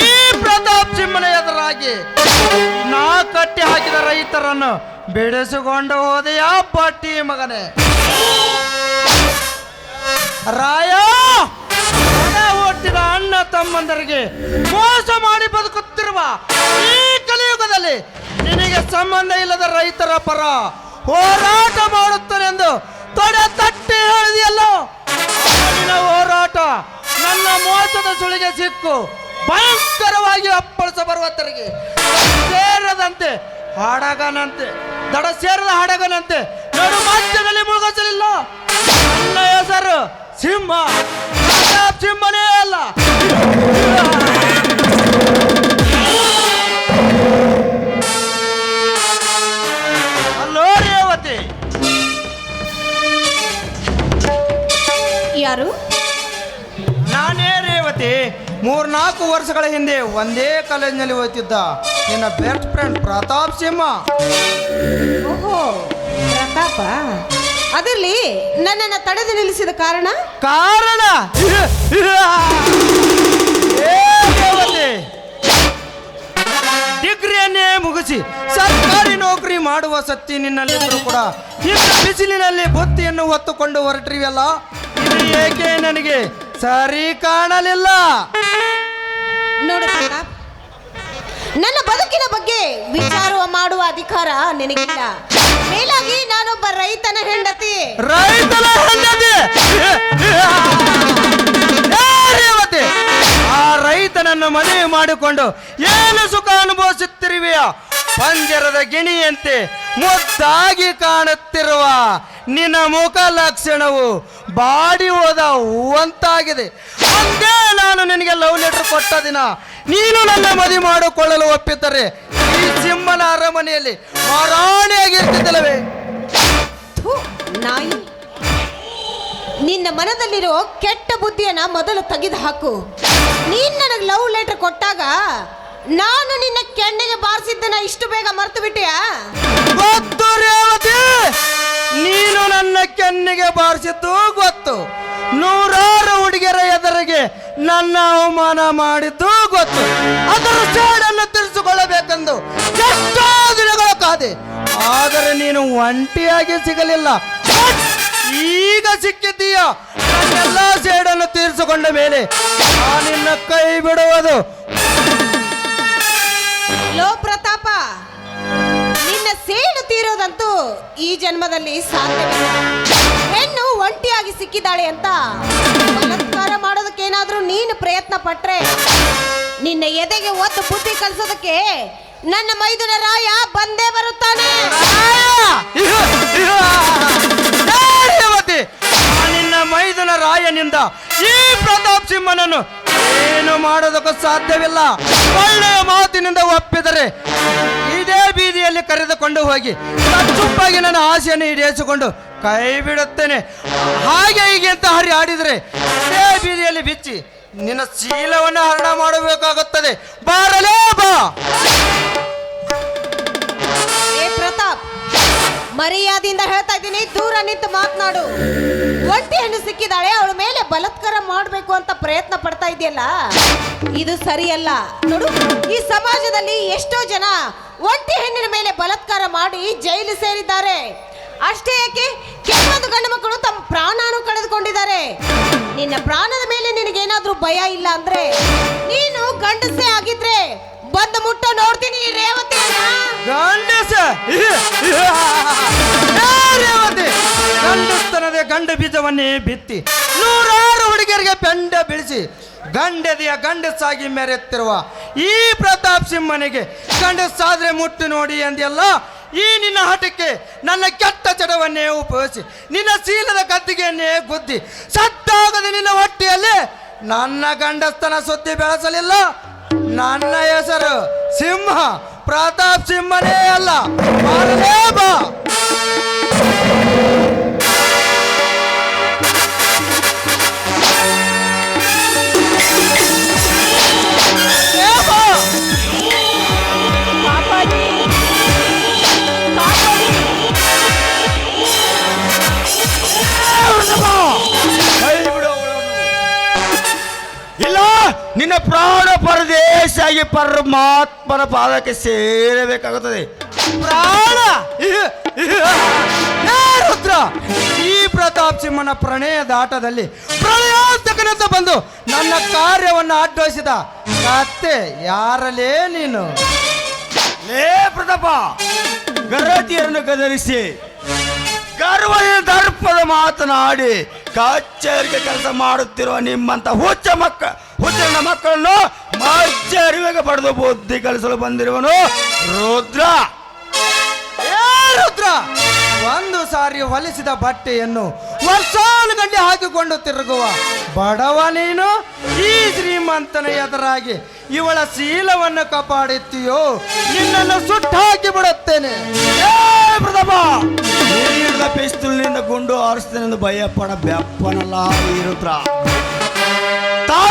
ಈ ಪ್ರತಾಪ್ ಸಿಂಹನ ಎದುರಾಗಿ ನಾ ಕಟ್ಟಿ ಹಾಕಿದ ರೈತರನ್ನು ಬಿಡಿಸಿಕೊಂಡು ಹೋದೆಯ ಪಟ್ಟಿ ಮಗನೇ. ರಾಯ ಹುಟ್ಟಿದ ಅಣ್ಣ ತಮ್ಮಂದರಿಗೆ ಮೋಸ ಮಾಡಿ ಬದುಕುತ್ತಿರುವ ಈ ಕಲಿಯುಗದಲ್ಲಿ ನಿನಗೆ ಸಂಬಂಧ ಇಲ್ಲದ ರೈತರ ಪರ ಹೋರಾಟ ಮಾಡುತ್ತಾನೆಂದು ತೊಡೆ ತಟ್ಟಿ ಹೇಳಿದೆಯಲ್ಲೋ? ಹೋರಾಟ ನನ್ನ ಮೋಸದ ಸುಳಿಗೆ ಸಿಕ್ಕು. ಭಯಂಕರವಾಗಿ ಅಪ್ಪಳಿಸ ಪರ್ವತರಿಗೆ ಸೇರದಂತೆ, ಹಾಡಗನಂತೆ, ದಡ ಸೇರದ ಹಾಡಗನಂತೆ, ನಡು ಮಧ್ಯದಲ್ಲಿ ಮುಳುಗಿಸಲಿಲ್ಲ. ನನ್ನ ಹೆಸರು ಸಿಂಹ. ಸಿಂಹನೇ ಅಲ್ಲ. ಯಾರು? ನಾನೇ ಮೂರ್ನಾಲ್ಕು ವರ್ಷಗಳ ಹಿಂದೆ ಒಂದೇ ಕಾಲೇಜಿನಲ್ಲಿ ಓದ್ತಿದ್ದ ನಿನ್ನ ಬೆಸ್ಟ್ ಫ್ರೆಂಡ್ ಪ್ರತಾಪ್ ಸಿಂಹ. ಓಹೋ ಪ್ರತಾಪ? ಅದರಲ್ಲಿ ನನ್ನನ್ನು ತಡೆದು ನಿಲ್ಲಿಸಿದ ಕಾರಣ? ಕಾರಣ? ಏ ಡಿಗ್ರಿಯನ್ನೇ ಮುಗಿಸಿ ಸರ್ಕಾರಿ ನೌಕರಿ ಮಾಡುವ ಸತ್ತಿ ನಿನ್ನಲ್ಲಿದ್ದರೂ ಕೂಡ ಬಿಸಿಲಿನಲ್ಲಿ ಬುತ್ತಿಯನ್ನು ಹೊತ್ತುಕೊಂಡು ಹೊರಟ್ರಿವಲ್ಲ? ಇದು ಏಕೆ ನನಗೆ ಸರಿ ಕಾಣಲಿಲ್ಲ. ನೋಡು ಪ್ರತಾಪ್ ನನ್ನ ಬದುಕಿನ ಬಗ್ಗೆ ವಿಚಾರ ಮಾಡುವ ಅಧಿಕಾರ ನಿನಗಿಲ್ಲ. ಮೇಲಾಗಿ ನಾನೊಬ್ಬ ರೈತನ ಹೆಂಡತಿ. ರೈತನ ಹೆಂಡತಿ! ಏ ರೇವತಿ ಆ ರೈತನನ್ನು ಮದುವೆ ಮಾಡಿಕೊಂಡು ಏನು ಸುಖ ಅನುಭವಿಸುತ್ತಿರುವೆಯ ಪಂಜರದ ಗಿಣಿಯಂತೆ ಮುದ್ದಾಗಿ ಕಾಣುತ್ತಿರುವ ನಿನ್ನ ಮುಖ ಲಕ್ಷಣವು ಬಾಡಿ ಹೋದ ಹೂವಂತಾಗಿದೆ. ಅಂದೇ ನಾನು ನಿನಗೆ ಲವ್ ಲೆಟರ್ ಕೊಟ್ಟ ದಿನ ನೀನು ನನ್ನ ಮದಿ ಮಾಡಿಕೊಳ್ಳಲು ಒಪ್ಪಿದ್ದರೆ ಈ ಸಿಂಹನ ಅರಮನೆಯಲ್ಲಿ ಮಾರಾಣಿಯಾಗಿರ್ತಿದ್ದಲ್ಲವೇ? ಥು, ನಾಯಿ. ನಿನ್ನ ಮನದಲ್ಲಿರೋ ಕೆಟ್ಟ ಬುದ್ಧಿಯನ್ನ ಮೊದಲು ತೆಗೆದು ಹಾಕು ನೀನ್ ನನಗೆ ಲವ್ ಲೆಟರ್ ಕೊಟ್ಟಾಗ ನಾನು ನಿನ್ನ ಕೆನ್ನೆಗೆ ಬಾರಿಸಿದ್ದನ್ನ ಇಷ್ಟು ಬೇಗ ಮರ್ತು ಬಿಟ್ಟಿಯಾ? ಗೊತ್ತು ರೇವತಿ. ನೀನು ನನ್ನ ಕೆನ್ನಿಗೆ ಬಾರಿಸಿದ್ದು ಗೊತ್ತು. ನೂರಾರು ಹುಡುಗಿಯರ ಎದುರಿಗೆ ನನ್ನ ಅವಮಾನ ಮಾಡಿದ್ದು ಗೊತ್ತು. ಅದರ ಸೇಡನ್ನು ತಿಳಿಸಿಕೊಳ್ಳಬೇಕೆಂದು ಎಷ್ಟೋ ದಿನಗಳ ಕಾದೆ. ಆದರೆ ನೀನು ಒಂಟಿಯಾಗಿ ಸಿಗಲಿಲ್ಲ. ಈಗ ಸಿಕ್ಕಿದ್ದೀಯ? ನನ್ನೆಲ್ಲ ಸೇಡನ್ನು ತೀರಿಸಿಕೊಂಡ ಮೇಲೆ ನಾನು ನಿನ್ನ ಕೈ ಬಿಡುವುದು ಲೋ ಪ್ರತಾಪ. ನಿನ್ನ ಸೇಡು ತೀರೋದಂತೂ ಈ ಜನ್ಮದಲ್ಲಿ ಸಾಧ್ಯವಿಲ್ಲ ಹೆಣ್ಣು ಒಂಟಿಯಾಗಿ ಸಿಕ್ಕಿದ್ದಾಳೆ ಅಂತ ಬಲಾತ್ಕಾರ ಮಾಡೋದಕ್ಕೇನಾದ್ರೂ ನೀನು ಪ್ರಯತ್ನ ಪಟ್ರೆ ನಿನ್ನ ಎದೆಗೆ ಒತ್ತು ಬುದ್ಧಿ ಕಲಿಸೋದಕ್ಕೆ ನನ್ನ ಮೈದುನ ರಾಯ ಬಂದೇ ಬರುತ್ತಾನೆ. ನಿನ್ನ ಮೈದುನ ರಾಯನಿಂದ ಈ ಪ್ರತಾಪ್ ಸಿಂಹನನ್ನು ಏನು ಮಾಡೋದಕ್ಕೂ ಸಾಧ್ಯವಿಲ್ಲ. ಒಳ್ಳೆಯ ಮಾತಿನಿಂದ ಒಪ್ಪಿದರೆ ಇದೇ ಬೀದಿಯಲ್ಲಿ ಕರೆದುಕೊಂಡು ಹೋಗಿ ಚುಪ್ಪಾಗಿ ನನ್ನ ಆಸೆಯನ್ನು ಈಡೇರಿಸಿಕೊಂಡು ಕೈ ಬಿಡುತ್ತೇನೆ. ಹಾಗೆ ಹೀಗೆ ಅಂತ ಹರಿ ಆಡಿದರೆ ಇದೇ ಬೀದಿಯಲ್ಲಿ ಬಿಚ್ಚಿ ನಿನ್ನ ಶೀಲವನ್ನು ಹರಣ ಮಾಡಬೇಕಾಗುತ್ತದೆ. ಬಾರಲೇ. ಮರ್ಯಾದೆಯಿಂದ ಹೇಳ್ತಾ ಇದ್ದೀನಿ, ದೂರ ನಿಂತು ಮಾತನಾಡು. ಒಂಟಿ ಹೆಣ್ಣು ಸಿಕ್ಕಿದಾಳೆ, ಅವಳ ಮೇಲೆ ಬಲತ್ಕಾರ ಮಾಡಬೇಕು ಅಂತ ಪ್ರಯತ್ನ ಪಡ್ತಾ ಇದೆಯಲ್ಲ? ಇದು ಸರಿಯಲ್ಲ. ನೋಡು, ಈ ಸಮಾಜದಲ್ಲಿ ಎಷ್ಟೋ ಜನ ಒಂಟಿ ಹೆಣ್ಣಿನ ಮೇಲೆ ಬಲತ್ಕಾರ ಮಾಡಿ ಜೈಲು ಸೇರಿದ್ದಾರೆ. ಅಷ್ಟೇ ಯಾಕೆ ಕೆಲವೊಂದು ಗಂಡು ಮಕ್ಕಳು ತಮ್ಮ ಪ್ರಾಣಾನು ಕಳೆದುಕೊಂಡಿದ್ದಾರೆ. ನಿನ್ನ ಪ್ರಾಣದ ಮೇಲೆ ನಿನಗೇನಾದ್ರೂ ಭಯ ಇಲ್ಲ ಅಂದ್ರೆ ನೀನು ಗಂಡಸೇ ಆಗಿದ್ರೆ ಬಂದು ಮುಟ್ಟ ನೋಡ್ತೀನಿ ರೇವತಿಯನ್ನ ಗಂಡಸ ರೇವತಿ. ಗಂಡಸ್ತನದ ಗಂಡ ಬೀಜವನ್ನೇ ಬಿತ್ತಿ ನೂರಾರು ಹುಡುಗಿಯರಿಗೆ ಪೆಂಡ ಬೀಳಿಸಿ ಗಂಡದೆಯ ಗಂಡಸಾಗಿ ಮೆರೆಯುತ್ತಿರುವ ಈ ಪ್ರತಾಪ್ ಸಿಂಹನಿಗೆ ಗಂಡಸಾದ್ರೆ ಮುಟ್ಟು ನೋಡಿ ಅಂದೆಲ್ಲ ಈ ನಿನ್ನ ಹಠಕ್ಕೆ ನನ್ನ ಕೆಟ್ಟ ಚಡವನ್ನೇ ಉಪಯೋಗಿಸಿ, ನಿನ್ನ ಶೀಲದ ಗದ್ದಿಗೆಯನ್ನೇ ಗುದ್ದಿ, ಸತ್ತಾಗದ ನಿನ್ನ ಹೊಟ್ಟೆಯಲ್ಲಿ ನನ್ನ ಗಂಡಸ್ತನ ಸುದ್ದಿ ಬೆಳೆಸಲಿಲ್ಲ. ನನ್ನ ಹೆಸರು ಸಿಂಹ. ಪ್ರತಾಪ್ ಸಿಂಹನೇ ಅಲ್ಲ. ಬಾ ನಿನ್ನ ಪ್ರಾಣ ಪರದೇಶಾಗಿ ಪರಮಾತ್ಮನ ಪಾದಕ್ಕೆ ಸೇರಬೇಕಾಗುತ್ತದೆ. ಪ್ರಾಣ? ರುದ್ರ ಈ ಪ್ರತಾಪ್ ಸಿಂಹನ ಪ್ರಣಯದ ಆಟದಲ್ಲಿ ಪ್ರಣಯಾಂತಕನಂತ ಬಂದು ನನ್ನ ಕಾರ್ಯವನ್ನು ಅಡ್ಡೋಸಿದ ಕತ್ತೆ ಯಾರಲೇ ನೀನು? ಲೇ ಪ್ರತಾಪ, ಗರತಿಯನ್ನು ಗದರಿಸಿ ಗರ್ವದ ದರ್ಪದ ಮಾತನಾಡಿ ಕಚೇರಿಗೆ ಕೆಲಸ ಮಾಡುತ್ತಿರುವ ನಿಮ್ಮಂತ ಹುಚ್ಚ ಮಕ್ಕ ಹುಚ್ಚನ ಮಕ್ಕಳನ್ನು ಮಚ್ಚರಿವೆಗೆ ಪಡೆದು ಬುದ್ಧಿ ಕಲಿಸಲು ಬಂದಿರುವನು ರುದ್ರ. ರುದ್ರ, ಒಂದು ಸಾರಿ ಹೊಲಿಸಿದ ಬಟ್ಟೆಯನ್ನು ವರ್ಷಾನುಗಂಟೆ ಹಾಕಿಕೊಂಡು ತಿರುಗುವ ಬಡವ ನೀನು, ಈ ಶ್ರೀಮಂತನ ಎದುರಾಗಿ ಇವಳ ಶೀಲವನ್ನು ಕಾಪಾಡುತ್ತೀಯೋ ನಿನ್ನನ್ನು ಬಿಡುತ್ತೇನೆ. ಏ ಪ್ರತಾಪ ನೀಡಿದ ಪಿಸ್ತೂಲ್ನಿಂದ ಗುಂಡು ಹಾರಿಸ್ತೇನೆಂದು ಭಯಪಡ ಬೆಪ್ಪನಲ್ಲ ಈ ರುದ್ರ.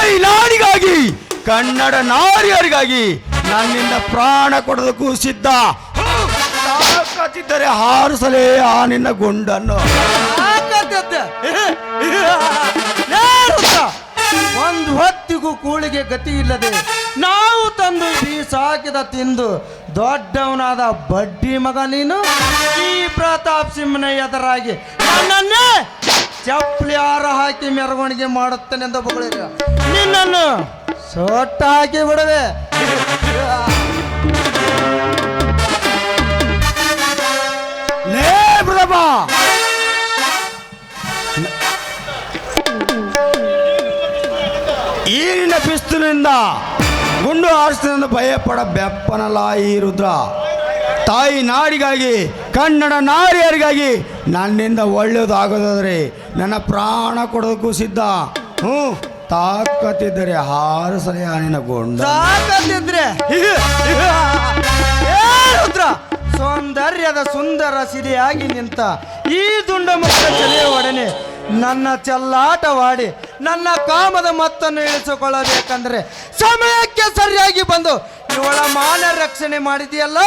ತಾಯಿ ನಾಡಿಗಾಗಿ ಕನ್ನಡ ನಾರಿಯರಿಗಾಗಿ ನನ್ನಿಂದ ಪ್ರಾಣ ಕೊಡೋದಕ್ಕೂ ಸಿದ್ಧ. ತಾಕತ್ತಿದ್ದರೆ ಹಾರಿಸಲೇ ಆ ನಿನ್ನ ಗುಂಡನ್ನು. ಒಂದು ಹೊತ್ತಿಗೂ ಕೂಳಿಗೆ ಗತಿ ಇಲ್ಲದೆ ನಾವು ತಂದು ಸಾಕಿದ ತಿಂದು ದೊಡ್ಡವನಾದ ಬಡ್ಡಿ ಮಗ ನೀನು? ಈ ಪ್ರತಾಪ್ ಸಿಂಹನ ಎದುರಾಗಿ ನನ್ನನ್ನೇ ಚಪ್ಪಲಿ ಆರ ಹಾಕಿ ಮೆರವಣಿಗೆ ಮಾಡುತ್ತೇನೆಂದು ಬಗಳಿರ. ನಿನ್ನನ್ನು ಸೊಟ್ಟ ಹಾಕಿ ಬಿಡುವೆ ಲೇ ಬಿಡಪ್ಪ ಈ ನಿನ್ನ ಪಿಸ್ತೂಲಿನಿಂದ ಗುಂಡು ಭಯ ಭಯಪಡ ಬೆಪ್ಪನಲ್ಲ ಈ ರುದ್ರ. ತಾಯಿ ನಾಡಿಗಾಗಿ, ಕನ್ನಡ ನಾರಿಯರಿಗಾಗಿ ನನ್ನಿಂದ ಒಳ್ಳೆಯದಾಗೋದಾದ್ರೆ ನನ್ನ ಪ್ರಾಣ ಕೊಡೋದಕ್ಕೂ ಸಿದ್ಧ. ಹ್ಞೂ, ತಾಕತ್ತಿದ್ದರೆ ಹಾರು ಆ ನಿನ್ನ ಗೊಂಡ. ತಾಕತ್ತಿದ್ರೆ? ಸೌಂದರ್ಯದ ಸುಂದರ ಸಿರಿಯಾಗಿ ನಿಂತ ಈ ದುಂಡ ಮುಖ ಚಲಿಯ ಒಡನೆ ನನ್ನ ಚೆಲ್ಲಾಟವಾಡಿ ನನ್ನ ಕಾಮದ ಮತ್ತನ್ನು ಇಳಿಸಿಕೊಳ್ಳಬೇಕಂದ್ರೆ ಸಮಯಕ್ಕೆ ಸರಿಯಾಗಿ ಬಂದು ಇವಳ ಮಾನ ರಕ್ಷಣೆ ಮಾಡಿದೆಯಲ್ಲ?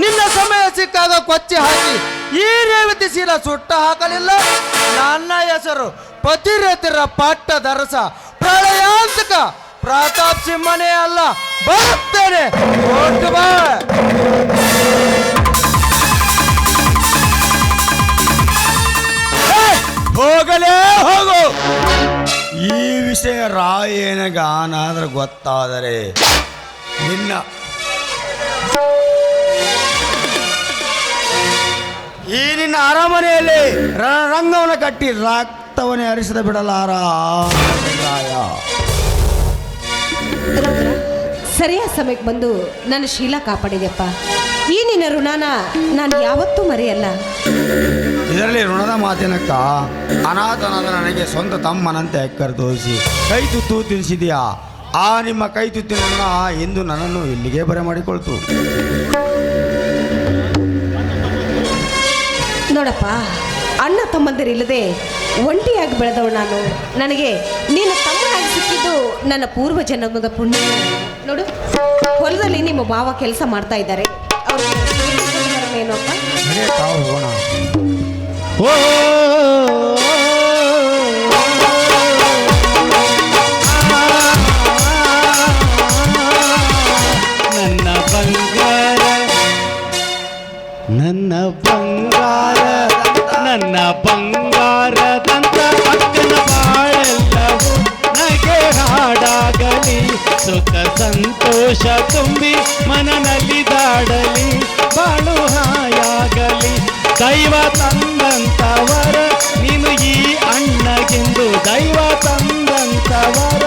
ನಿನ್ನ ಸಮಯ ಸಿಕ್ಕಾಗ ಕೊಚ್ಚಿ ಹಾಕಿ. ಈ ರೇವತಿ ಶೀಲ ಸುಟ್ಟ ಹಾಕಲಿಲ್ಲ. ನನ್ನ ಹೆಸರು ಪತಿರತಿರ ಪಟ್ಟ ದರಸ ಪ್ರಳಯಾಂತಕ ಪ್ರತಾಪ್ ಸಿಂಹನೇ ಅಲ್ಲ. ಬರುತ್ತೇನೆ. ಹೋಗಲೇ ಹೋಗು. ಈ ವಿಷಯ ರಾಯೇನಗಾನಾದ್ರೆ ಗೊತ್ತಾದರೆ ನಿನ್ನ ಈ ನಿನ್ನ ಅರಮನೆಯಲ್ಲಿ ರಣರಂಗವನ್ನು ಕಟ್ಟಿ ರಕ್ತವನ್ನೇ ಹರಿಸದ ಬಿಡಲಾರ ಸರಿಯಾದ ಸಮಯಕ್ಕೆ ಬಂದು ನನ್ನ ಶೀಲ ಕಾಪಾಡಿದೆಪ್ಪ ಈ ನಿನ್ನ ಋಣನ ನಾನು ಯಾವತ್ತೂ ಮರೆಯಲ್ಲ. ಇದರಲ್ಲಿ ಋಣದ ಮಾತಿನಕ್ಕ ಅನಾಥನಾದ ನನಗೆ ಸ್ವಂತ ತಮ್ಮನಂತೆ ಎಕ್ಕರ್ ತೋರಿಸಿ ಕೈ ತುತ್ತು ತಿಳಿಸಿದೆಯಾ ಆ ನಿಮ್ಮ ಕೈ ತುತ್ತಿನ ಎಂದು ನನ್ನನ್ನು ಇಲ್ಲಿಗೆ ಬರಮಾಡಿಕೊಳ್ತು ನೋಡಪ್ಪ, ಅಣ್ಣ ತಮ್ಮಂದಿರಿಲ್ಲದೆ ಒಂಟಿಯಾಗಿ ಬೆಳೆದವಳು ನಾನು. ನನಗೆ ನೀನು ತಮ್ಮನಾಗಿ ಸಿಕ್ಕಿದ್ದು ನನ್ನ ಪೂರ್ವ ಜನ್ಮದ ಪುಣ್ಯ. ನೋಡು, ಹೊಲದಲ್ಲಿ ನಿಮ್ಮ ಭಾವ ಕೆಲಸ ಮಾಡ್ತಾ ಇದ್ದಾರೆ. ನನ್ನ ಬಂಗಾರ ನನ್ನ ಬಂಗಾರ. ಸುಖ ಸಂತೋಷ ತುಂಬಿ ಮನನಲ್ಲಿ ದಾಡಲಿ ಬಾಳು ಹಾಯಾಗಲಿ ದೈವ ತಂದಂತವರ ನೀನು ಈ ಅಣ್ಣಗೆಂದು ದೈವ ತಂದಂತವರ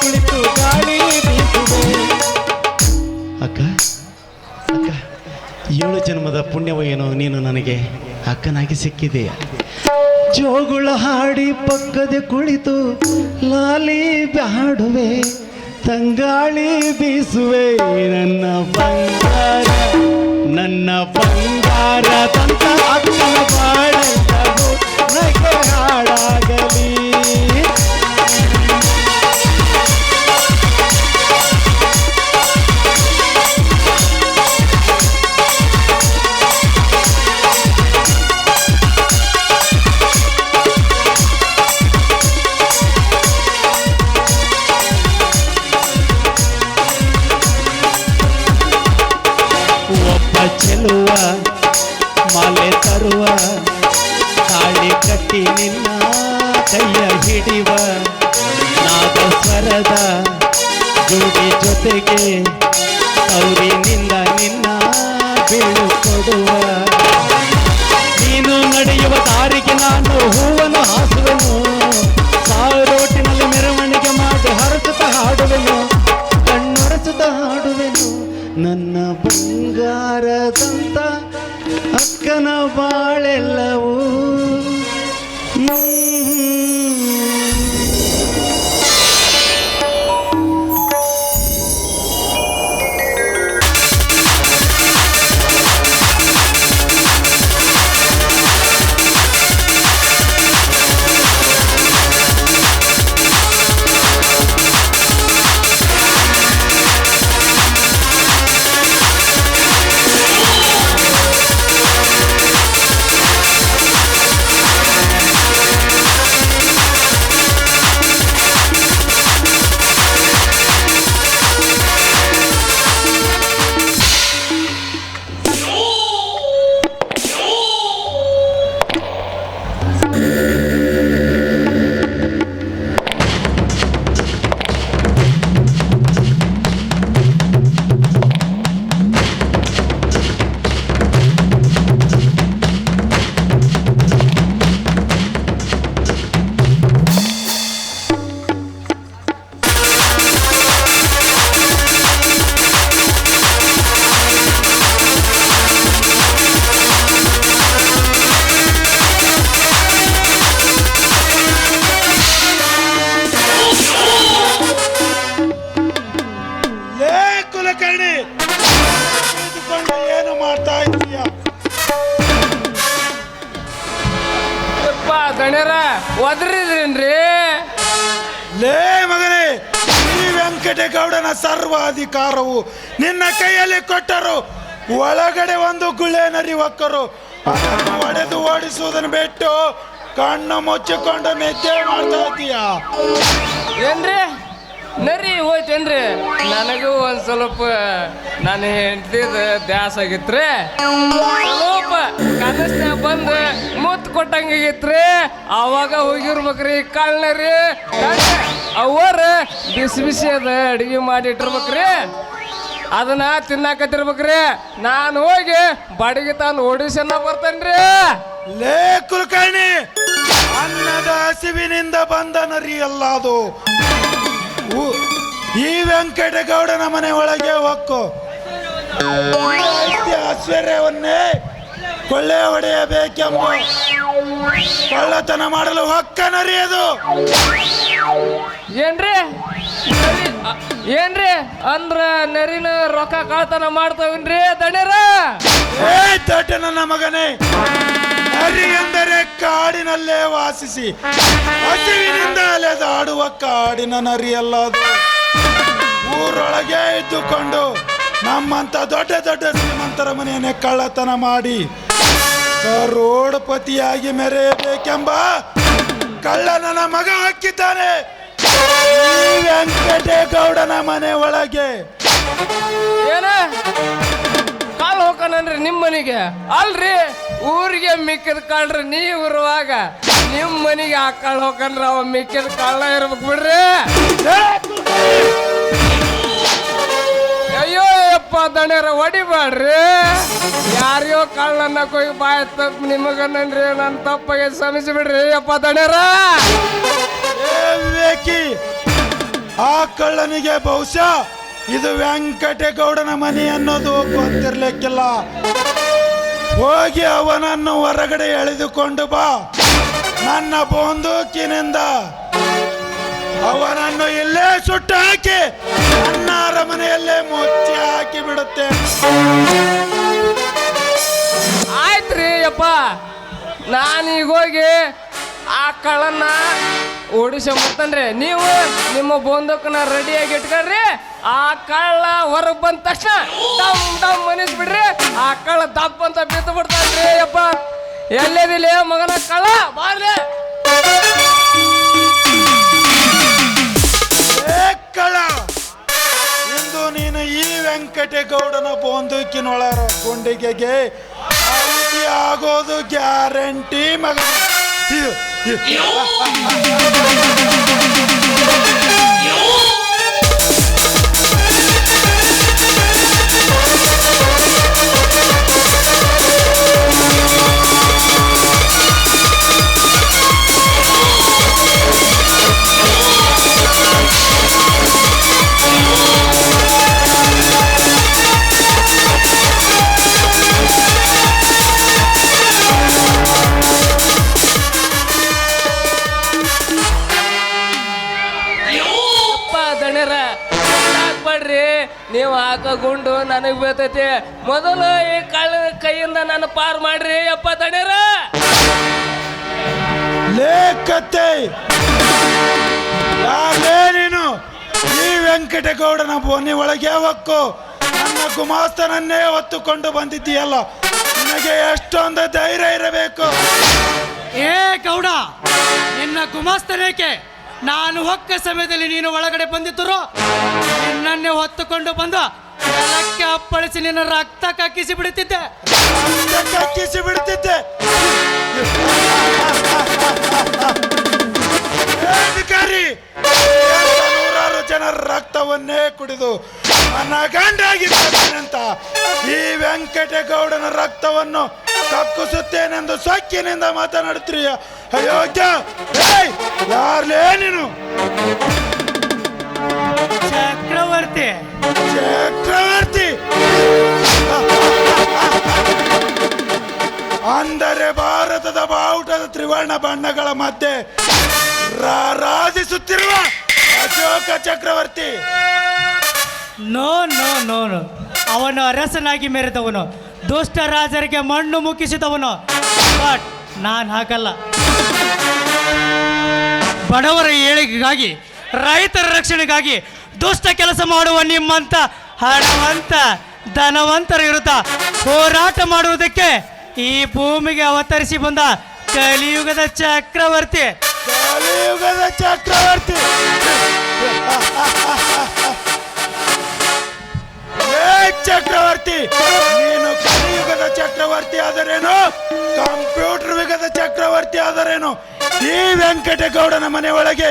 ಕುಳಿತು ಗಾಳಿ ಬೀಸುವೆ. ಅಕ್ಕ ಅಕ್ಕ, ಏಳು ಜನ್ಮದ ಪುಣ್ಯವೋ ಏನೋ ನೀನು ನನಗೆ. ಅಕ್ಕನಾಗಿ ಸಿಕ್ಕಿದೆಯ? ಜೋಗುಳ ಹಾಡಿ ಪಕ್ಕದೆ ಕುಳಿತು ಲಾಲಿ ಹಾಡುವೆ ತಂಗಾಳಿ ಬೀಸುವೆ ನನ್ನ ಬಂಗಾರ ನನ್ನ ಬಂಗಾರ. ತಂತ ಅಕ್ಕನ ನಗೆ ಹಾಡಾಗಲಿ. ಮಾಲೆ ತರುವ, ತಾಳಿ ಕಟ್ಟಿ ನಿನ್ನ ಕೈಯ ಹಿಡಿವ ನಾದ ಸ್ವರದ ಜೋಡಿ ಜೊತೆಗೆ ಅವರಿನಿಂದ ನಿನ್ನ ಬೀಳು ಕೊಡುವ. ವೆಂಕಟೇಗೌಡನ ಸರ್ವಾಧಿಕಾರವು ನಿನ್ನ ಕೈಯಲ್ಲಿ ಕೊಟ್ಟರು. ಒಳಗಡೆ ಒಂದು ಗುಳೆ ನರಿ ಒಕ್ಕರು ಅದನ್ನು ಒಡೆದು ಓಡಿಸುವುದನ್ನು ಬಿಟ್ಟು ಕಣ್ಣು ಮುಚ್ಚಿಕೊಂಡು ನಿದ್ದೆ ಮಾಡ್ತಾ ಇದೀಯ ಏನ್ರಿ? ನರಿ, ಹೋಯ್ತೇನ್ರಿ? ನನಗೂ ಒಂದ್ ಸ್ವಲ್ಪ, ನನ್ನ ಹೆಂಡತಿದ ದ್ಯಾಸ ಆಗಿತ್ರಿ. ಸ್ವಲ್ಪ ಕನಸ್ನ್ಯಾಗ ಬಂದು ಮುತ್ತು ಕೊಟ್ಟಂಗಾಗಿತ್ರಿ. ಅವಾಗ ಹೋಗಿರ್ಬೇಕ್ರಿ ಕಳ್ಳರಿ ಅವರ ಬಿಸಿ ಬಿಸಿ ಅದ, ಅಡಿಗೆ ಮಾಡಿ ಇಟ್ಟಿರ್ಬೇಕ್ರಿ ಅದನ್ನ ತಿನ್ನಾಕತ್ತಿರ್ಬೇಕ್ರಿ. ನಾನು ಹೋಗಿ ಬಾಡಿಗೆ ತಾನು ಓಡಿಸನ್ನ ಬರ್ತೇನ್ರಿ. ಲೇ ಕುಲಕರ್ಣಿ, ಅನ್ನದ ಹಸಿವಿನಿಂದ ಬಂದ ನರಿ ಅಲ್ಲ ಈ ವೆಂಕಟಗೌಡನ ಮನೆ ಒಳಗೆ ಹೊಕ್ಕು ಐತಿ ಐಶ್ವರ್ಯವನ್ನೇ ಕೊಳ್ಳೆ ಹೊಡೆಯಬೇಕೆಂಬ ಕಳ್ಳತನ ಮಾಡಲು ಹೊಕ್ಕ ರೀ ಅದು. ಏನ್ರಿ? ಏನ್ರಿ? ಅಂದ್ರ ನೆರಿನ ರೊಕ್ಕ ಕಳ್ತನ ಮಾಡ್ತಾವೇನ್ರಿ ದಣ್ಯರ ಏ ದೊಡ್ಡ ನನ್ನ ಮಗನೇ. ನರಿ ಎಂದರೆ ಕಾಡಿನಲ್ಲೇ ವಾಸಿಸಿ. ಹಸಿವಿನಿಂದ ಅಲೆದಾಡುವ ಕಾಡಿನ ನರಿಯಲ್ಲದು. ಊರೊಳಗೆ ಇದ್ದುಕೊಂಡು ನಮ್ಮಂತ ದೊಡ್ಡ ದೊಡ್ಡ ಶ್ರೀಮಂತರ ಮನೆಯನ್ನೇ ಕಳ್ಳತನ ಮಾಡಿ ಕರೋಡ್ಪತಿಯಾಗಿ ಮೆರೆಯಬೇಕೆಂಬ ಕಳ್ಳ ನನ್ನ ಮಗ ಹಾಕಿದ್ದಾನೆ. ವೆಂಕಟೇಗೌಡನ ಮನೆ ಒಳಗೆ. ಕಾಲ್ ಹೋಗನನ್ರಿ ನಿಮ್ಮ ಮನೆಗೆ ಅಲ್ರಿ, ಊರಿಗೆ ಮಿಕ್ಕಿದ ಕಾಳ್ರಿ ನೀವ್ ಇರುವಾಗ. ನಿಮ್ಮ ಮನಿಗೆ ಆ ಕಳ್ಳ ಹೋಗ್ರಿ ಅವ ಮಿಕ್ಕಿದ ಕಳ್ಳ ಇರ್ಬೇಕು ಬಿಡ್ರಿ. ಅಯ್ಯೋ, ಯಪ್ಪ ದಣ್ಯರ ಹೊಡಿಬೇಡ್ರಿ ಯಾರ್ಯೋ ಕಾಳನ್ನ ಕೊಯ್ ಬಾಯ್ ತಪ್ಪು ನಿಮಗನ್ನನ್ರಿ ನನ್ನ ತಪ್ಪಗೆ ಶ್ರಮಿಸಿ ಬಿಡ್ರಿ, ಯಪ್ಪ ದಣ್ಯರ. ಆ ಕಳ್ಳನಿಗೆ ಬಹುಶಃ ಇದು ವೆಂಕಟೇಗೌಡನ ಮನೆ ಅನ್ನೋದು ಗೊತ್ತಿರ್ಲಿಕ್ಕಿಲ್ಲ. ಹೋಗಿ ಅವನನ್ನು ಹೊರಗಡೆ ಎಳೆದುಕೊಂಡು ಬಾ. ನನ್ನ ಬಂದೂಕಿನಿಂದ ಅವನನ್ನು ಇಲ್ಲೇ ಸುಟ್ಟು ಹಾಕಿ ನನ್ನ ಅರಮನೆಯಲ್ಲೇ ಮುಚ್ಚಿ ಹಾಕಿ ಬಿಡುತ್ತೆ ಆಯ್ತ್ರಿ ಅಪ್ಪ. ನಾನೀಗ ಹೋಗಿ ಆ ಕಳನ್ನ ಓಡಿಸಿ ಮುತ್ತನ್ರಿ ನೀವು ನಿಮ್ಮ ಬೋಂದಕ್ಕನ ರೆಡಿಯಾಗಿ ಇಟ್ಕೊಳ್ರಿ. ಆ ಕಳ್ಳ ಹೊರಗೆ ಬಂದ ತಕ್ಷಣ ಡಮ್ ಡಮ್ ಮನಿಸ್ಬಿಡ್ರಿ ಆ ಕಳ್ಳ ದಪ್ಪ ಅಂತ ಬಿದ್ದು ಬಿಡ್ತಾನ್ರಿ ಯಪ್ಪ ಎಲ್ಲದಿಲ್ಲ ಮಗನ ಕಳ್ಳ? ಬಾರ್ಲಿ. ಕಳ್ಳ, ಇಂದು ನೀನು ಈ ವೆಂಕಟೇಗೌಡನ ಗುಂಡಿಗೆಗೆ ಆಹುತಿ ಆಗೋದು ಗ್ಯಾರಂಟಿ ಮಗ ಇದು- ಬೀಳ್ತೈತಿ ಮೊದಲು ಈ ಕಾಲ ಕೈಯಿಂದ ನನ್ನ ಪಾರ್ ಮಾಡ್ರಿ ಅಪ್ಪ ತಡೀರ ಲೇಖತೆ ಯಾರೇ ನೀನು. ಈ ವೆಂಕಟಗೌಡನ ಬೋನಿ ಒಳಗೆ ಹೊಕ್ಕು. ನನ್ನ ಗುಮಾಸ್ತನನ್ನೇ ಹೊತ್ತುಕೊಂಡು ಬಂದಿದ್ದೀಯಲ್ಲ. ನಿನಗೆ ಎಷ್ಟೊಂದು ಧೈರ್ಯ ಇರಬೇಕು. ಏ ಗೌಡ ನಿನ್ನ ಗುಮಾಸ್ತನೇಕೆ? ನಾನು ಹೊಕ್ಕ ಸಮಯದಲ್ಲಿ ನೀನು ಒಳಗಡೆ ಬಂದಿದ್ದರು? ನಿನ್ನನ್ನೇ ಹೊತ್ತುಕೊಂಡು ಬಂದು ನೆಲಕ್ಕೆ ಅಪ್ಪಳಿಸಿ ನಿನ್ನ ರಕ್ತ ಕಕ್ಕಿಸಿ ಬಿಡುತ್ತಿದ್ದೆ. ಕಕ್ಕಿಸಿ ಬಿಡ್ತಿದ್ದೆ ಅಧಿಕಾರಿ ನೂರಾರು ಜನರ ರಕ್ತವನ್ನೇ ಕುಡಿದು ಅನಗಂಡಾಗಿ ಗಂಡಾಗಿ ಅಂತ ಈ ವೆಂಕಟೇಗೌಡನ ರಕ್ತವನ್ನು ಕಕ್ಕಿಸುತ್ತೇನೆಂದು ಸೊಕ್ಕಿನಿಂದ ಮಾತನಾಡುತ್ತೀಯ? ಅಯೋಗ್ಯ ಯಾರ್ಲೇ ನೀನು? ಚಕ್ರವರ್ತಿ. ಚಕ್ರವರ್ತಿ. ಅಂದರೆ ಭಾರತದ ಬಾವುಟದ ತ್ರಿವರ್ಣ ಬಣ್ಣಗಳ ಮಧ್ಯೆ ರಾಜಿಸುತ್ತಿರುವ ಅಶೋಕ ಚಕ್ರವರ್ತಿ. No no no no. ಅವನು ಅರಸನಾಗಿ ಮೆರೆದವನು. ದುಷ್ಟ ರಾಜರಿಗೆ ಮಣ್ಣು ಮುಗಿಸಿದವನು. ಬಟ್ ನಾನು ಹಾಕಲ್ಲ ಬಡವರ ಏಳಿಗೆಗಾಗಿ, ರೈತರ ರಕ್ಷಣೆಗಾಗಿ, ದುಷ್ಟ ಕೆಲಸ ಮಾಡುವ ನಿಮ್ಮಂತ ಹಣವಂತ, ಧನವಂತರ ವಿರುದ್ಧ ಹೋರಾಟ ಮಾಡುವುದಕ್ಕೆ ಈ ಭೂಮಿಗೆ ಅವತರಿಸಿ ಬಂದ ಕಲಿಯುಗದ ಚಕ್ರವರ್ತಿ. ಕಲಿಯುಗದ ಚಕ್ರವರ್ತಿ. ಚಕ್ರವರ್ತಿ ನೀನು ಕಲಿಯುಗದ ಚಕ್ರವರ್ತಿ ಆದರೇನು? ಕಂಪ್ಯೂಟರ್ ಯುಗದ ಚಕ್ರವರ್ತಿ ಆದರೇನು? ಈ ವೆಂಕಟೇಗೌಡನ ಮನೆ ಒಳಗೆ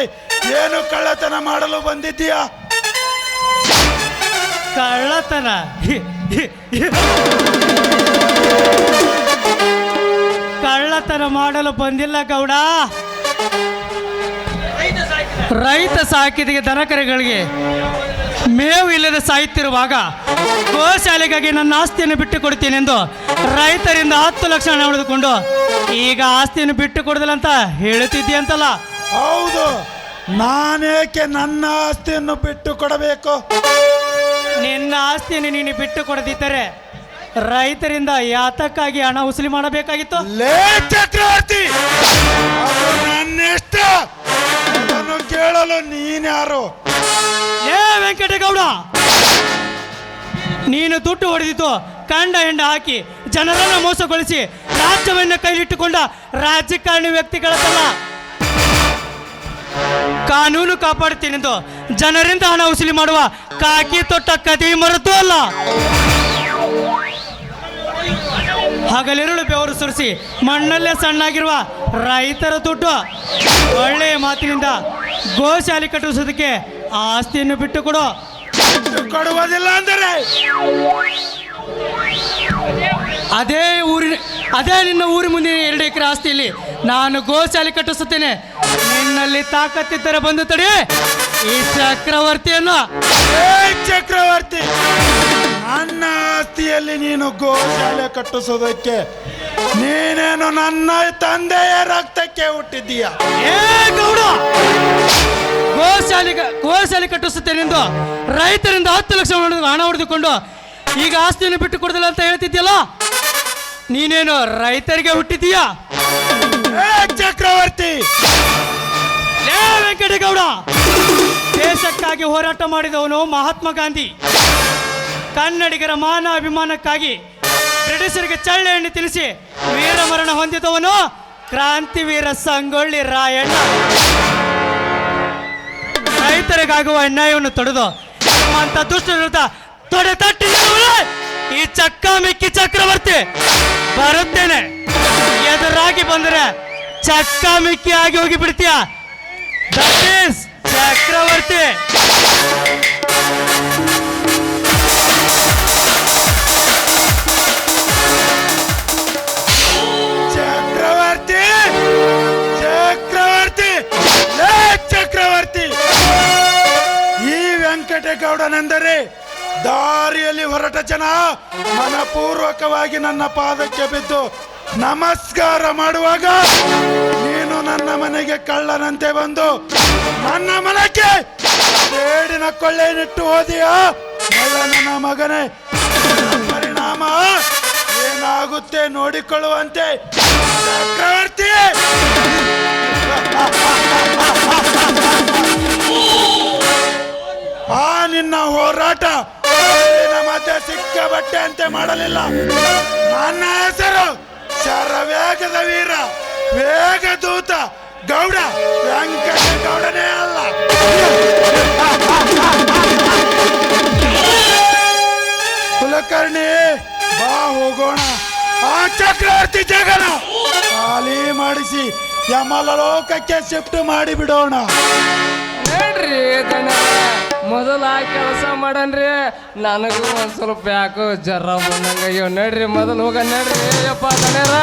ಏನು ಕಳ್ಳತನ ಮಾಡಲು ಬಂದಿದ್ದೀಯ? ಕಳ್ಳತನ. ಕಳ್ಳತನ ಮಾಡಲು ಬಂದಿಲ್ಲ ಗೌಡ. ರೈತ ಸಾಕಿದಿಗೆ ದನಕರೆಗಳಿಗೆ ಮೇವು ಇಲ್ಲದೆ ಸಾಯುತ್ತಿರುವಾಗ ಗೋಶಾಲೆಗಾಗಿ ನನ್ನ ಆಸ್ತಿಯನ್ನು ಬಿಟ್ಟು ಕೊಡ್ತೀನೆಂದು ರೈತರಿಂದ ಹತ್ತು ಲಕ್ಷ ಹಣ ಉಳಿದುಕೊಂಡು ಈಗ ಆಸ್ತಿಯನ್ನು ಬಿಟ್ಟು ಕೊಡದಿಲ್ಲ ಅಂತ ಹೇಳುತ್ತಿದ್ದೀಯಂತಲ್ಲ ಹೌದು ನಾನೇಕೆ ನನ್ನ ಆಸ್ತಿಯನ್ನು ಬಿಟ್ಟು ಕೊಡಬೇಕು ನಿನ್ನ ಆಸ್ತಿಯನ್ನು ನೀನು ಬಿಟ್ಟು ಕೊಡದಿದ್ದರೆ ರೈತರಿಂದ ಯಾತಕ್ಕಾಗಿ ಹಣ ಉಸಲಿ ಮಾಡಬೇಕಾಗಿತ್ತು? ಲೇ ಚಕ್ರವರ್ತಿ! ಅದು ನನ್ನಿಷ್ಟ ಅದನ್ನು ಕೇಳಲು ನೀನ್ಯಾರು ಏ ವೆಂಕಟೇಗೌಡ! ನೀನು ದುಡ್ಡು ಹೊಡೆದಿದ್ದು ಕಂಡ ಹೆಂಡ ಹಾಕಿ ಜನರನ್ನು ಮೋಸಗೊಳಿಸಿ ರಾಜ್ಯವನ್ನು ಕೈಲಿಟ್ಟುಕೊಂಡ ರಾಜಕಾರಣಿ ವ್ಯಕ್ತಿಗಳತ್ತಲ್ಲ. ಕಾನೂನು ಕಾಪಾಡುತ್ತೇನೆಂದು ಜನರಿಂದ ಹಣ ವಸೂಲಿ ಮಾಡುವ ಕಾಕಿ ತೊಟ್ಟ ಕದಿ ಮರೆತು ಅಲ್ಲ. ಹಗಲಿರುಳು ಬೆವರು ಸುರಿಸಿ ಮಣ್ಣಲ್ಲೇ ಸಣ್ಣಾಗಿರುವ ರೈತರ ತುಟ್ಟು ಒಳ್ಳೆಯ ಮಾತಿನಿಂದ ಗೋಶಾಲೆ ಕಟ್ಟಿಸೋದಕ್ಕೆ ಆ ಆಸ್ತಿಯನ್ನು ಬಿಟ್ಟು ಕೊಡು ಕೊಡುವುದಿಲ್ಲ ಅಂದರೆ ಅದೇ ಊರಿನ ಅದೇ ನಿನ್ನ ಊರು ಮುಂದಿನ ಎರಡು ಎಕರೆ ಆಸ್ತಿಯಲ್ಲಿ ನಾನು ಗೋಶಾಲೆ ಕಟ್ಟಿಸುತ್ತೇನೆ. ನಿನ್ನಲ್ಲಿ ತಾಕತ್ತಿದ್ದರೆ ಬಂದು ತಡಿ. ಈ ಚಕ್ರವರ್ತಿಯನ್ನು ಏ ಚಕ್ರವರ್ತಿ. ನನ್ನ ಆಸ್ತಿಯಲ್ಲಿ ನೀನು ಗೋಶಾಲೆ ಕಟ್ಟಿಸೋದಕ್ಕೆ ನೀನೇನು ನನ್ನ ತಂದೆಯ ರಕ್ತಕ್ಕೆ ಹುಟ್ಟಿದ್ದೀಯ? ಏ ಗೌಡ! ಗೋಶಾಲೆ ಗೋಶಾಲೆ ಕಟ್ಟಿಸುತ್ತೇನೆಂದು ರೈತರಿಂದ ಹತ್ತು ಲಕ್ಷ ಹಣ- ಹೊಡೆದುಕೊಂಡು ಈಗ ಆಸ್ತಿಯನ್ನು ಬಿಟ್ಟು ಕೊಡದಿಲ್ಲ ಅಂತ ಹೇಳ್ತಿದ್ಯಲ್ಲ? ನೀನೇನು ರೈತರಿಗೆ ಹುಟ್ಟಿದ್ದೀಯಾ? ಏ ಚಕ್ರವರ್ತಿ! ಲೇ ವೆಂಕಟೇಗೌಡ! ದೇಶಕ್ಕಾಗಿ ಹೋರಾಟ ಮಾಡಿದವನು ಮಹಾತ್ಮ ಗಾಂಧಿ. ಕನ್ನಡಿಗರ ಮಾನ ಅಭಿಮಾನಕ್ಕಾಗಿ ಬ್ರಿಟಿಷರಿಗೆ ಚಳ್ಳೆಯನ್ನು ತಿಳಿಸಿ ವೀರಮರಣ ಹೊಂದಿದವನು ಕ್ರಾಂತಿವೀರ ಸಂಗೊಳ್ಳಿ ರಾಯಣ್ಣ. ರೈತರಿಗಾಗುವ ಅನ್ಯಾಯವನ್ನು ತೊಡೆದು ನಮ್ಮಂತ ದುಷ್ಟ ವಿರುದ್ಧ ತೊಡೆ ತಟ್ಟಿ ಈ ಚಕ್ಕ ಮಿಕ್ಕಿ ಚಕ್ರವರ್ತಿ ಬರುತ್ತೇನೆ. ಎದುರಾಗಿ ಬಂದರೆ ಚಕ್ಕ ಮಿಕ್ಕಿ ಆಗಿ ಹೋಗಿ ಬಿಡ್ತೀಯ ಚಕ್ರವರ್ತಿ. ವೆಂಕಟೇಗೌಡನೆಂದರೆ ದಾರಿಯಲ್ಲಿ ಹೊರಟ ಜನ ಮನಪೂರ್ವಕವಾಗಿ ನನ್ನ ಪಾದಕ್ಕೆ ಬಿದ್ದು ನಮಸ್ಕಾರ ಮಾಡುವಾಗ ನೀನು ನನ್ನ ಮನೆಗೆ ಕಳ್ಳನಂತೆ ಬಂದು ನನ್ನ ಮನಕ್ಕೆ ಬೇಡಿನ ಕೊಳ್ಳೆನಿಟ್ಟು ಹೋದಿಯಾ? ನನ್ನ ಮಗನೇ ಪರಿಣಾಮ ಏನಾಗುತ್ತೆ ನೋಡಿಕೊಳ್ಳುವಂತೆ. ಚಕ್ರವರ್ತಿ! ಆ ನಿನ್ನ ಹೋರಾಟ ಮತ್ತೆ ಸಿಕ್ಕ ಬಟ್ಟೆ ಅಂತೆ ಮಾಡಲಿಲ್ಲ. ನನ್ನ ಹೆಸರು ಶರವೇಗದ ವೀರ, ವೇಗದೂತ ಗೌಡ ವೆಂಕಟ ಗೌಡನೇ ಅಲ್ಲ. ಕುಲಕರ್ಣಿ, ಬಾ ಹೋಗೋಣ. ಆ ಚಕ್ರವರ್ತಿ ಜಗನ ಖಾಲಿ ಮಾಡಿಸಿ ಯಮಲ ಲೋಕಕ್ಕೆ ಶಿಫ್ಟ್ ಮಾಡಿ ಬಿಡೋಣ ಹೇಳ್ರಿ ಮೊದಲ ಕೆಲಸ ಮಾಡನ್ರಿ. ನನಗೂ ಒಂದ್ ಸ್ವಲ್ಪ ಯಾಕೋ ಜರ ಬಂದಂಗ ಅಯ್ಯೋ ನಡ್ರಿ, ಮೊದಲು ಹೋಗ ನಡ್ರಿ. ಅಯ್ಯಪ್ಪ ದಣ್ಯರ